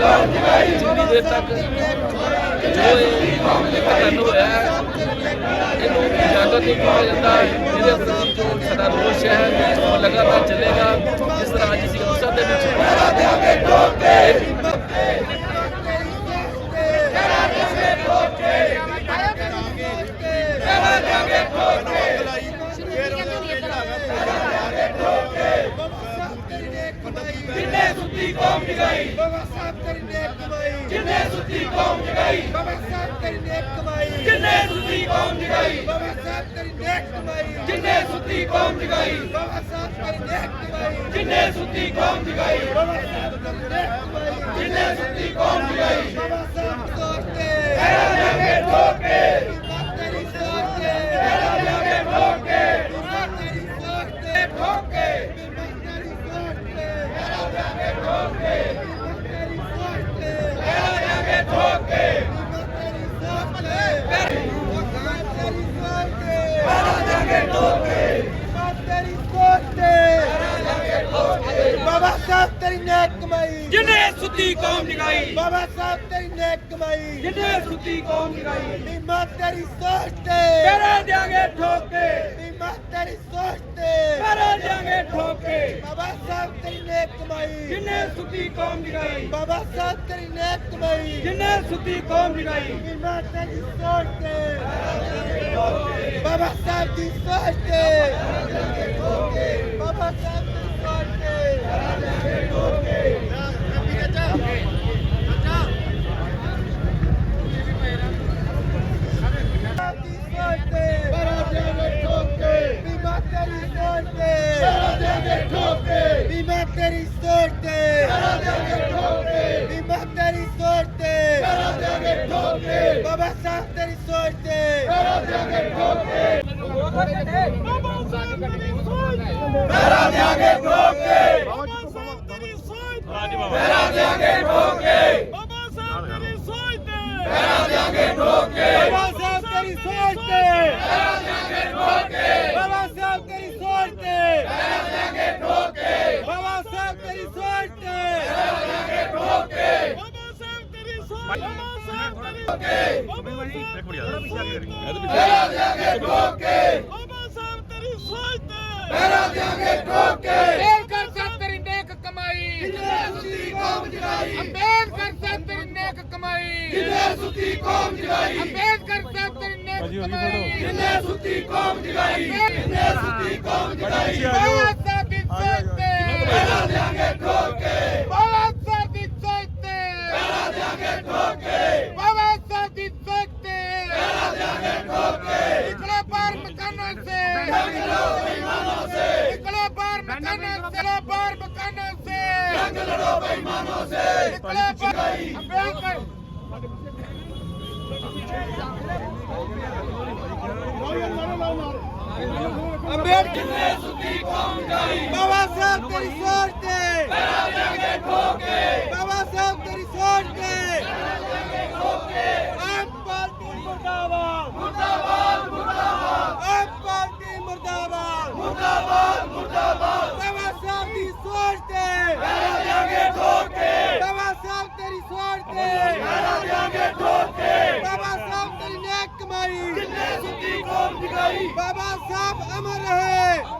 ਜਿੰਨੀ ਦੇਰ ਤੱਕ ਜੋ ਇਹ ਕਤਲ ਹੋਇਆ ਹੈ, ਇਹਨੂੰ ਇਜਾਜ਼ਤ ਨਹੀਂ ਕੀਤਾ ਜਾਂਦਾ। ਇਹਦੇ ਪ੍ਰਤੀ ਜੋ ਸਾਡਾ ਰੋਸ਼ ਹੈ ਉਹ ਲਗਾਤਾਰ ਚੱਲੇਗਾ ਜਿਸ ਤਰ੍ਹਾਂ ਅੱਜ ਅਸੀਂ ਅੰਮ੍ਰਿਤਸਰ ਦੇ ਵਿੱਚ ਜਿੰਨੇ ਸੁੱਤੀ ਕੌਮ ਜਗਾਈ। ਬਾਬਾ ਸਾਹਿਬ ਤੇਰੀ ਨੇਕ ਕਮਾਈ। ਜਿੰਨੇ ਸੁੱਤੀ ਕੌਮ ਜਗਾਈ। ਬਾਬਾ ਸਾਹਿਬ ਤੇਰੀ ਨੇਕ ਕਮਾਈ। ਜਿੰਨੇ ਸੁੱਤੀ ਕੌਮ ਜਗਾਈ। ਬਾਬਾ ਸਾਹਿਬ ਤੇਰੀ ਨੇਕ ਕਮਾਈ। ਜਿੰਨੇ ਸੁੱਤੀ ਕੌਮ ਜਗਾਈ। ਬਾਬਾ ਸਾਹਿਬ ਤੇਰੀ ਨੇਕ ਕਮਾਈ। ਜਿੰਨੇ ਸੁੱਤੀ ਕੌਮ ਜਗਾਈ। ਬਾਬਾ ਸਾਹਿਬ ਤੇਰੀ ਨੇਕ ਕਮਾਈ। ਜਿੰਨੇ ਸੁੱਤੀ ਕੌਮ ਜਗਾਈ। ਬਾਬਾ ਸਾਹਿਬ ਤੋੜ ਕੇ ਤੇਰਾ ਜਾਗੇ ਠੋਕ ਕੇ ਤੇਰੀ ਸੋਚ ਕੇ ਤੇਰਾ ਜਾਗੇ ਠੋਕ ਕੇ ਤੇਰੀ ਸੋਚ ਤੇ ਠੋਕ ਕੇ ਤੇਰੀ ਸੋਚ ਤੇ ਤੇਰਾ ਜਾਗੇ ਠੋਕ ਕੇ ਤੇਰੀ ਸੋਚ ਤੇ ਤੇਰਾ ਜਾਗੇ ਠੋਕ ਕੇ ਤੇਰੀ ਸੋਚ ਤੇ ਤੇਰੀ ਸੋਚ ਤੇ ਤੇਰਾ ਜਾਗੇ ਠੋਕ ਕੇ ਤੇਰੀ ਸੋਚ ਤੇ ਤੇਰਾ ਜਾਗੇ ਠੋਕ ਕੇ ਬਾਬਾ ਸਾਹਿਬ ਤੇਰੀ ਨੇਕ ਕਮਾਈ। ਜਿੰਨੇ ਸੁੱਤੀ ਕੌਮ ਜਗਾਈ। ਬਾਬਾ ਸਾਹਿਬ ਤੇਰੀ ਨੇਕ ਕਮਾਈ। ਜਿੰਨੇ ਸੁੱਤੀ ਕੌਮ ਜਗਾਈ। ਨੀਮਾ ਤੇਰੀ ਸੋਚ ਤੇ। ਕਰਾ ਦਿਆਂਗੇ ਠੋਕੇ। ਨੀਮਾ ਤੇਰੀ ਸੋਚ ਤੇ। ਕਰਾ ਦਿਆਂਗੇ ਠੋਕੇ। ਬਾਬਾ ਸਾਹਿਬ ਤੇਰੀ ਨੇਕ ਕਮਾਈ। ਜਿੰਨੇ ਸੁੱਤੀ ਕੌਮ ਜਗਾਈ। ਬਾਬਾ ਸਾਹਿਬ ਤੇਰੀ ਨੇਕ ਕਮਾਈ। ਜਿੰਨੇ ਸੁੱਤੀ ਕੌਮ ਜਗਾਈ। ਨੀਮਾ ਤੇਰੀ ਸੋਚ ਤੇ। ਬਾਬਾ ਸਾਹਿਬ ਦੀ ਸੋਚ ਤੇ। ਬਾਬਾ ਸਾਹਿਬ ਦੀ ਸੋਚ ਤੇ। ਸਾਹਿਬ ਦੀ ਸੋਚ ਤੇ ਬਰਾ ਦੇਵੇ ਠੋਕੇ ਬੀਮਾ ਤੇਰੀ ਸੋਚ ਤੇ ਬਰਾ ਦੇਵੇ ਠੋਕੇ ਬੀਮਾ ਤੇਰੀ ਸੋਚ ਤੇ ਬਰਾ ਦੇਵੇ ਠੋਕੇ ਬੀਮਾ ਤੇਰੀ ਸੋਚ ਤੇ ਬਰਾ ਦੇਵੇ ਠੋਕੇ ਬਾਬਾ ਸਾਹਿਬ ਤੇਰੀ ਸੋਚ ਤੇ ਬਰਾ ਦੇਵੇ ਠੋਕੇ ਬਾਬਾ ਸਾਹਿਬ ਤੇਰੀ ਸੋਚ ਬਰਾ ਦੇਵੇ ਠੋਕੇ ਬਾਬਾ ਸਾਹਿਬ ਤੇਰੀ ਸੋਚ ਬਰਾ ਦੇਵੇ ਠੋਕੇ ਬਾਬਾ ਸਾਹਿਬ ਤੇਰੀ ਸੋਚ ਤੇ ਬਰਾ ਦੇਵੇ ਠੋਕੇ ਬਾਬਾ ਸਾਹਿਬ ਤੇਰੀ ਸੋਚ ਤੇ ਬਰਾ ਦੇਵੇ ਠੋਕੇ ਬਾਬਾ ਸਾਹਿਬ ਤੇਰੀ ਸੋਚ ਤੇ ਬਰਾ ਦੇਵੇ ਠੋਕੇ ਬਾਬਾ ਸਾਹਿਬ ਤੇਰੀ ਸੋਚ ਤੇ ਬਰਾ ਦੇਵੇ ਠੋਕੇ ਬਾਬਾ ਸਾਹਿਬ ਤੇਰੀ ਸੋਚ ਬਾਬਾ ਸਾਹਿਬ ਤੇਰੀ ਸੋਚ ਬਾਬਾ ਸਾਹਿਬ ਬਰਾ ਦੇਵੇ ਠੋਕੇ। ਬਾਬਾ ਸਾਹਿਬ ਤੇਰੀ ਸੋਚ ਤੇ ਬਰਾ ਦੇਵੇ ਠੋਕੇ। ਅੰਬੇਦਕਰ ਸਾਹਿਬ ਤੇਰੀ ਨੇਕ ਕਮਾਈ। ਜਿੰਨੇ ਸੁੱਤੀ ਕੌਮ ਜਗਾਈ। ਅੰਬੇਦਕਰ ਸਾਹਿਬ ਤੇਰੀ ਨੇਕ ਕਮਾਈ। ਜਿੰਨੇ ਸੁੱਤੀ ਕੌਮ ਜਗਾਈ। ਅੰਬੇਦਕਰ ਸਾਹਿਬ ਤੇਰੀ ਨੇਕ ਕਮਾਈ। ਜਿੰਨੇ ਸੁੱਤੀ ਕੌਮ ਜਗਾਈ। ਜਿੰਨੇ ਸੁੱਤੀ ਕੌਮ ਜਗਾਈ। ਬਾਬਾ ਸਾਹਿਬ ਦੀ ਸੋਚ ਤੇ ਬਰਾ ਦੇਵੇ ਠੋਕੇ। ਬਾਬਾ ਸਾਹਿਬ ਦੀ ਸੋਚ ਤੇ ਬਰਾ ਦੇਵੇ ਠੋਕੇ निकलो बाहर मकानों से निकलो बाहर मकानों से जंग लड़ो बेईमानों से निकलो बाहर अंबेडकर जिन्ने सुती कौम जाई बाबा साहब तेरी सोच ते बड़ा जागे ठोके बाबा साहब तेरी सोच ते बड़ा जागे ठोके आम पार्टी मुर्दाबाद मुर्दाबाद मुर्दाबाद ਬਾਬਾ ਸਾਹਿਬ ਅਮਰ ਰਹੇ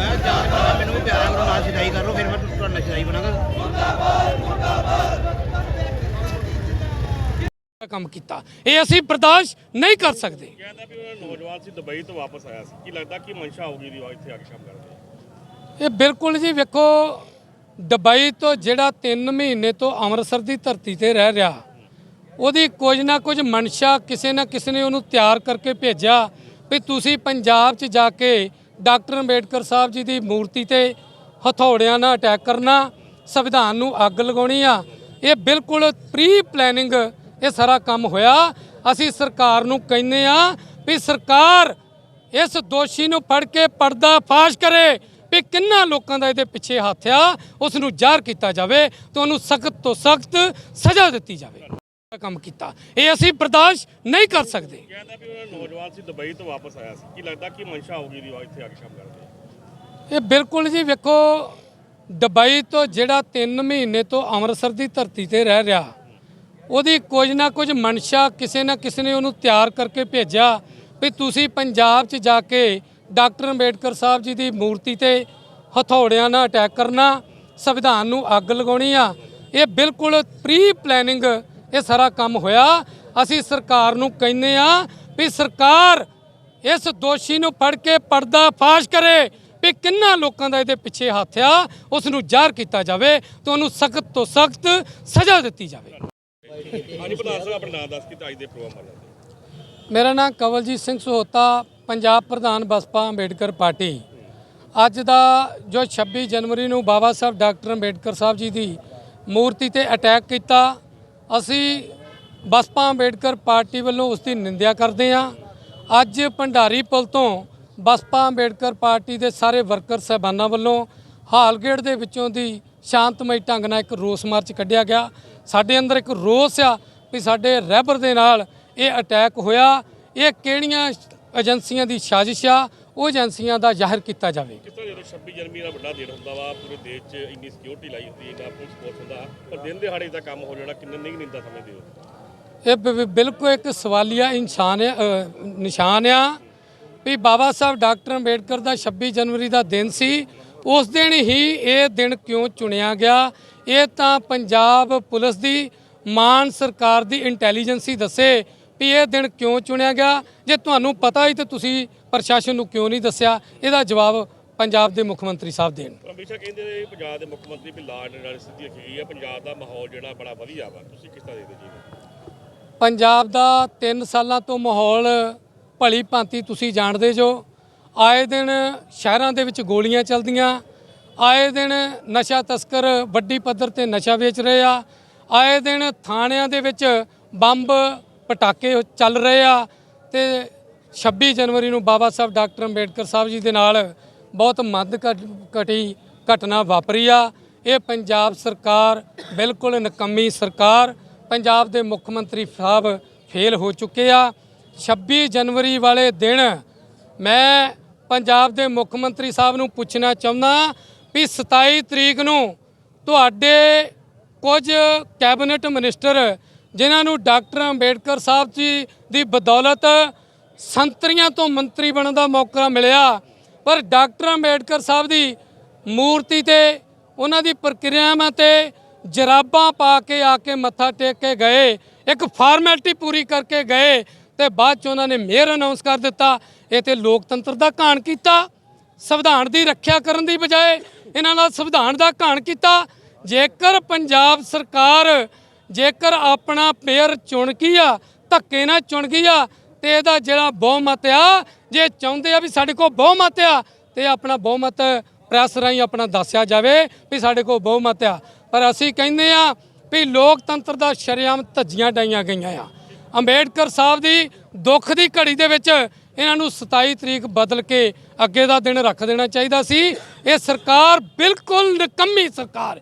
ਮੈਂ ਚਾਰ ਸਾਲ ਮੈਨੂੰ ਵੀ ਪਿਆਰਾ ਕਰੋ ਨਾਲ ਸਿਧਾਈ ਕਰ ਲਓ ਫਿਰ ਮੈਂ ਤੁਹਾਡਾ ਨਾਲ ਸਿਧਾਈ ਬਣਾਗਾ ਕੰਮ ਕੀਤਾ। ਇਹ ਅਸੀਂ ਬਰਦਾਸ਼ਤ ਨਹੀਂ ਕਰ ਸਕਦੇ। ਕਹਿੰਦਾ ਵੀ ਉਹ ਨੌਜਵਾਨ ਸੀ ਦੁਬਈ ਤੋਂ ਵਾਪਸ ਆਇਆ ਸੀ। ਕੀ ਲੱਗਦਾ ਕਿ ਮਨਸ਼ਾ ਹੋਊਗੀ ਦੀ ਇੱਥੇ ਆ ਕੇ ਕੰਮ ਕਰਦੇ ਇਹ ਬਿਲਕੁਲ ਜੀ ਵੇਖੋ ਦੁਬਈ ਤੋਂ ਜਿਹੜਾ 3 ਮਹੀਨੇ ਤੋਂ ਅੰਮ੍ਰਿਤਸਰ ਦੀ ਧਰਤੀ ਤੇ ਰਹਿ ਰਿਹਾ ਉਹਦੀ ਕੁਝ ਨਾ ਕੁਝ ਮਨਸ਼ਾ ਕਿਸੇ ਨਾ ਕਿਸੇ ਨੇ ਉਹਨੂੰ ਤਿਆਰ ਕਰਕੇ ਭੇਜਿਆ ਵੀ ਤੁਸੀਂ ਪੰਜਾਬ 'ਚ ਜਾ ਕੇ ਡਾਕਟਰ ਅੰਬੇਡਕਰ ਸਾਹਿਬ ਜੀ ਦੀ ਮੂਰਤੀ ਤੇ ਹਥੌੜਿਆਂ ਨਾਲ ਅਟੈਕ ਕਰਨਾ, ਸੰਵਿਧਾਨ ਨੂੰ ਅੱਗ ਲਗਾਉਣੀ ਆ, ਇਹ ਬਿਲਕੁਲ ਪ੍ਰੀ ਪਲੈਨਿੰਗ ਇਹ ਸਾਰਾ ਕੰਮ ਹੋਇਆ। ਅਸੀਂ ਸਰਕਾਰ ਨੂੰ ਕਹਿੰਦੇ ਆ ਵੀ ਸਰਕਾਰ ਇਸ ਦੋਸ਼ੀ ਨੂੰ ਫੜ ਕੇ ਪਰਦਾ ਫਾਸ਼ ਕਰੇ ਵੀ ਕਿੰਨਾ ਲੋਕਾਂ ਦਾ ਇਹਦੇ ਪਿੱਛੇ ਹੱਥ ਆ ਉਸ ਨੂੰ ਜ਼ਾਹਰ ਕੀਤਾ ਜਾਵੇ ਤੇ ਉਹਨੂੰ ਸਖਤ ਤੋਂ ਸਖਤ ਸਜ਼ਾ ਦਿੱਤੀ ਜਾਵੇ। ਕੰਮ ਕੀਤਾ। ਇਹ ਅਸੀਂ ਬਰਦਾਸ਼ਤ ਨਹੀਂ ਕਰ ਸਕਦੇ। ਕਹਿੰਦਾ ਵੀ ਉਹ ਨੌਜਵਾਨ ਸੀ ਦੁਬਈ ਤੋਂ ਵਾਪਸ ਆਇਆ ਸੀ। ਕੀ ਲੱਗਦਾ ਕਿ ਮਨਸ਼ਾ ਹੋਊਗੀ ਦੀ ਇੱਥੇ ਆ ਕੇ ਕੰਮ ਕਰਦੇ ਇਹ ਬਿਲਕੁਲ ਜੀ ਵੇਖੋ ਦੁਬਈ ਤੋਂ ਜਿਹੜਾ 3 ਮਹੀਨੇ ਤੋਂ ਅੰਮ੍ਰਿਤਸਰ ਦੀ ਧਰਤੀ ਤੇ ਰਹਿ ਰਿਹਾ ਉਹਦੀ ਕੁਝ ਨਾ ਕੁਝ ਮਨਸ਼ਾ ਕਿਸੇ ਨਾ ਕਿਸੇ ਨੇ ਉਹਨੂੰ ਤਿਆਰ ਕਰਕੇ ਭੇਜਿਆ ਵੀ ਤੁਸੀਂ ਪੰਜਾਬ 'ਚ ਜਾ ਕੇ ਡਾਕਟਰ ਅੰਬੇਡਕਰ ਸਾਹਿਬ ਜੀ ਦੀ ਮੂਰਤੀ ਤੇ ਹਥੌੜਿਆਂ ਨਾਲ ਅਟੈਕ ਕਰਨਾ ਸੰਵਿਧਾਨ ਨੂੰ ਅੱਗ ਲਗਾਉਣੀ ਆ ਇਹ ਬਿਲਕੁਲ ਪ੍ਰੀ ਪਲੈਨਿੰਗ ਇਹ ਸਾਰਾ ਕੰਮ ਹੋਇਆ। ਅਸੀਂ ਸਰਕਾਰ ਨੂੰ ਕਹਿੰਦੇ ਆ ਵੀ ਸਰਕਾਰ ਇਸ ਦੋਸ਼ੀ ਨੂੰ ਫੜ ਕੇ ਪਰਦਾ ਫਾਸ਼ ਕਰੇ ਵੀ ਕਿੰਨਾ ਲੋਕਾਂ ਦਾ ਇਹਦੇ ਪਿੱਛੇ ਹੱਥ ਆ ਉਸ ਨੂੰ ਜ਼ਾਹਰ ਕੀਤਾ ਜਾਵੇ ਤੇ ਉਹਨੂੰ ਸਖਤ ਤੋਂ ਸਖਤ ਸਜ਼ਾ ਦਿੱਤੀ ਜਾਵੇ। ਹਾਂਜੀ ਪ੍ਰਧਾਨ ਸਾਹਿਬ ਆਪਣਾ ਨਾਮ ਦੱਸ ਕੇ ਤੇ ਅੱਜ ਦੇ ਪ੍ਰੋਗਰਾਮ ਬਾਰੇ ਮੇਰਾ ਨਾਮ ਕਵਲਜੀਤ ਸਿੰਘ ਸਹੋਤਾ ਪੰਜਾਬ ਪ੍ਰਧਾਨ ਬਸਪਾ ਅੰਬੇਡਕਰ ਪਾਰਟੀ। ਅੱਜ ਦਾ ਜੋ 26 ਜਨਵਰੀ ਨੂੰ ਬਾਬਾ ਸਾਹਿਬ ਡਾਕਟਰ ਅੰਬੇਡਕਰ ਸਾਹਿਬ ਜੀ ਦੀ ਮੂਰਤੀ ਤੇ ਅਟੈਕ ਕੀਤਾ ਅਸੀਂ ਬਸਪਾ ਅੰਬੇਡਕਰ ਪਾਰਟੀ ਵੱਲੋਂ ਉਸ ਦੀ ਨਿੰਦਿਆ ਕਰਦੇ ਹਾਂ। ਅੱਜ ਭੰਡਾਰੀ ਪੁਲ ਤੋਂ ਬਸਪਾ ਅੰਬੇਡਕਰ ਪਾਰਟੀ ਦੇ ਸਾਰੇ ਵਰਕਰ ਸਹਿਬਾਨਾਂ ਵੱਲੋਂ ਹਾਲਗੇਟ ਦੇ ਵਿੱਚੋਂ ਦੀ ਸ਼ਾਂਤਮਈ ਢੰਗ ਨਾਲ ਇੱਕ ਰੋਸ ਮਾਰਚ ਕੱਢਿਆ ਗਿਆ। ਸਾਡੇ ਅੰਦਰ ਇੱਕ ਰੋਸ ਆ ਵੀ ਸਾਡੇ ਰਹਿਬਰ ਦੇ ਨਾਲ ਇਹ ਅਟੈਕ ਹੋਇਆ। ਇਹ ਕਿਹੜੀਆਂ ਏਜੰਸੀਆਂ ਦੀ ਸਾਜ਼ਿਸ਼ ਆ? ਉਹ ਏਜੰਸੀਆਂ ਦਾ ਜ਼ਾਹਿਰ ਕੀਤਾ ਜਾਵੇ। ਕਿਸ ਤਰ੍ਹਾਂ ਜਦੋਂ 26 ਜਨਵਰੀ ਦਾ ਵੱਡਾ ਦਿਨ ਹੁੰਦਾ ਵਾ ਪੂਰੇ ਦੇਸ਼ 'ਚ ਇੰਨੀ ਸਿਕਿਉਰਿਟੀ ਲਾਈ ਹੁੰਦੀ ਹੈ ਇੰਨਾ ਪੁਲਿਸ ਫੋਰਸ ਹੁੰਦਾ ਪਰ ਦਿਨ ਦਿਹਾੜੇ ਦਾ ਕੰਮ ਹੋ ਜਾਣਾ ਕਿੰਨੇ ਨਹੀਂ ਨਿੰਦਾ ਸਮਝਦੇ ਹੋ ਇਹ ਬਿਲਕੁਲ ਇੱਕ ਸਵਾਲੀਆ ਇਨਸਾਨ ਨਿਸ਼ਾਨ ਆ ਵੀ ਬਾਬਾ ਸਾਹਿਬ ਡਾਕਟਰ ਅੰਬੇਡਕਰ ਦਾ 26 ਜਨਵਰੀ ਦਾ ਦਿਨ ਸੀ ਉਸ ਦਿਨ ਹੀ ਇਹ ਦਿਨ ਕਿਉਂ ਚੁਣਿਆ ਗਿਆ? ਇਹ ਤਾਂ ਪੰਜਾਬ ਪੁਲਿਸ ਦੀ ਮਾਨ ਸਰਕਾਰ ਦੀ ਇੰਟੈਲੀਜੈਂਸੀ ਦੱਸੇ ਵੀ ਇਹ ਦਿਨ ਕਿਉਂ ਚੁਣਿਆ ਗਿਆ? ਜੇ ਤੁਹਾਨੂੰ ਪਤਾ ਹੀ ਤਾਂ ਤੁਸੀਂ ਪ੍ਰਸ਼ਾਸਨ ਨੂੰ ਕਿਉਂ ਨਹੀਂ ਦੱਸਿਆ? ਇਹਦਾ ਜਵਾਬ ਪੰਜਾਬ ਦੇ ਮੁੱਖ ਮੰਤਰੀ ਸਾਹਿਬ ਦੇਣ। ਹਮੇਸ਼ਾ ਕਹਿੰਦੇ ਨੇ ਪੰਜਾਬ ਦੇ ਮੁੱਖ ਮੰਤਰੀ ਵੀ ਲਾਡ ਨਾਲ ਸਿੱਧੀ ਰੱਖੀ ਹੈ। ਪੰਜਾਬ ਦਾ ਮਾਹੌਲ ਜਿਹੜਾ ਬੜਾ ਵਧੀਆ ਵਾ। ਤੁਸੀਂ ਕਿਸ ਤਰ੍ਹਾਂ ਦੇਖਦੇ ਜੀ? ਪੰਜਾਬ ਦਾ 3 ਸਾਲਾਂ ਤੋਂ ਮਾਹੌਲ ਭਲੀ ਭਾਂਤੀ ਤੁਸੀਂ ਜਾਣਦੇ ਜੋ। ਆਏ ਦਿਨ ਸ਼ਹਿਰਾਂ ਦੇ ਵਿੱਚ ਗੋਲੀਆਂ ਚੱਲਦੀਆਂ। ਆਏ ਦਿਨ ਨਸ਼ਾ ਤਸਕਰ ਵੱਡੀ ਪੱਧਰ ਤੇ ਨਸ਼ਾ ਵੇਚ ਰਹੇ ਆ। ਆਏ ਦਿਨ ਥਾਣਿਆਂ ਦੇ ਵਿੱਚ ਬੰਬ ਪਟਾਕੇ ਚੱਲ ਰਹੇ ਆ ਤੇ 26 ਜਨਵਰੀ ਨੂੰ ਬਾਬਾ ਸਾਹਿਬ ਡਾਕਟਰ ਅੰਬੇਡਕਰ ਸਾਹਿਬ ਜੀ ਦੇ ਨਾਲ ਬਹੁਤ ਮੱਧ ਘਟੀ ਘਟਨਾ ਵਾਪਰੀ ਆ। ਇਹ ਪੰਜਾਬ ਸਰਕਾਰ ਬਿਲਕੁਲ ਨਕੰਮੀ ਸਰਕਾਰ, ਪੰਜਾਬ ਦੇ ਮੁੱਖ ਮੰਤਰੀ ਸਾਹਿਬ ਫੇਲ ਹੋ ਚੁੱਕੇ ਆ। 26 ਜਨਵਰੀ ਵਾਲੇ ਦਿਨ ਮੈਂ ਪੰਜਾਬ ਦੇ ਮੁੱਖ ਮੰਤਰੀ ਸਾਹਿਬ ਨੂੰ ਪੁੱਛਣਾ ਚਾਹੁੰਦਾ ਵੀ 27 ਤਰੀਕ ਨੂੰ ਤੁਹਾਡੇ ਕੁਝ ਕੈਬਨਿਟ ਮਿਨਿਸਟਰ ਜਿਨ੍ਹਾਂ ਨੂੰ ਡਾਕਟਰ ਅੰਬੇਡਕਰ ਸਾਹਿਬ ਜੀ ਦੀ ਬਦੌਲਤ ਸੰਤਰੀਆਂ ਤੋਂ ਮੰਤਰੀ ਬਣਨ ਦਾ ਮੌਕਾ ਮਿਲਿਆ। ਪਰ ਡਾਕਟਰ ਅੰਬੇਡਕਰ ਸਾਹਿਬ ਦੀ ਮੂਰਤੀ ਤੇ ਉਹਨਾਂ ਦੀ ਪ੍ਰਕਿਰਿਆਵਾਂ ਤੇ ਜਰਾਬਾਂ ਪਾ ਕੇ ਆ ਕੇ ਮੱਥਾ ਟੇਕ ਕੇ ਗਏ। ਇੱਕ ਫਾਰਮੈਲਿਟੀ ਪੂਰੀ ਕਰਕੇ ਗਏ ਤੇ ਬਾਅਦ ਚ ਉਹਨਾਂ ਨੇ ਮੇਅਰ ਅਨਾਉਂਸ ਕਰ ਦਿੱਤਾ। ਇਹ ਤੇ ਲੋਕਤੰਤਰ ਦਾ ਘਾਣ ਕੀਤਾ। ਸੰਵਿਧਾਨ ਦੀ ਰੱਖਿਆ ਕਰਨ ਦੀ ਬਜਾਏ ਇਹਨਾਂ ਨਾਲ ਸੰਵਿਧਾਨ ਦਾ ਘਾਣ ਕੀਤਾ। ਜੇਕਰ ਪੰਜਾਬ ਸਰਕਾਰ ਜੇਕਰ ਆਪਣਾ ਪੇਅਰ ਚੁਣ ਗਈ ਆ, ਧੱਕੇ ਨਾਲ ਚੁਣ ਗਈ ਆ, ਤੇ ਇਹਦਾ ਜਿਹੜਾ ਬਹੁਮਤ ਆ, ਜੇ ਚਾਹੁੰਦੇ ਆ ਵੀ ਸਾਡੇ ਕੋਲ ਬਹੁਮਤ ਆ, ਤੇ ਆਪਣਾ ਬਹੁਮਤ ਪ੍ਰੈਸ ਰਾਹੀਂ ਆਪਣਾ ਦੱਸਿਆ ਜਾਵੇ ਵੀ ਸਾਡੇ ਕੋਲ ਬਹੁਮਤ ਆ। ਪਰ ਅਸੀਂ ਕਹਿੰਦੇ ਆ ਵੀ ਲੋਕਤੰਤਰ ਦਾ ਸ਼ਰੇਆਮ ਧੱਜੀਆਂ ਡਾਈਆਂ ਗਈਆਂ ਆ। ਅੰਬੇਡਕਰ ਸਾਹਿਬ ਦੀ ਦੁੱਖ ਦੀ ਘੜੀ ਦੇ ਵਿੱਚ ਇਹਨਾਂ ਨੂੰ 27 ਤਰੀਕ ਬਦਲ ਕੇ ਅੱਗੇ ਦਾ ਦਿਨ ਰੱਖ ਦੇਣਾ ਚਾਹੀਦਾ ਸੀ। ਇਹ ਸਰਕਾਰ ਬਿਲਕੁਲ ਨਿਕੰਮੀ ਸਰਕਾਰ।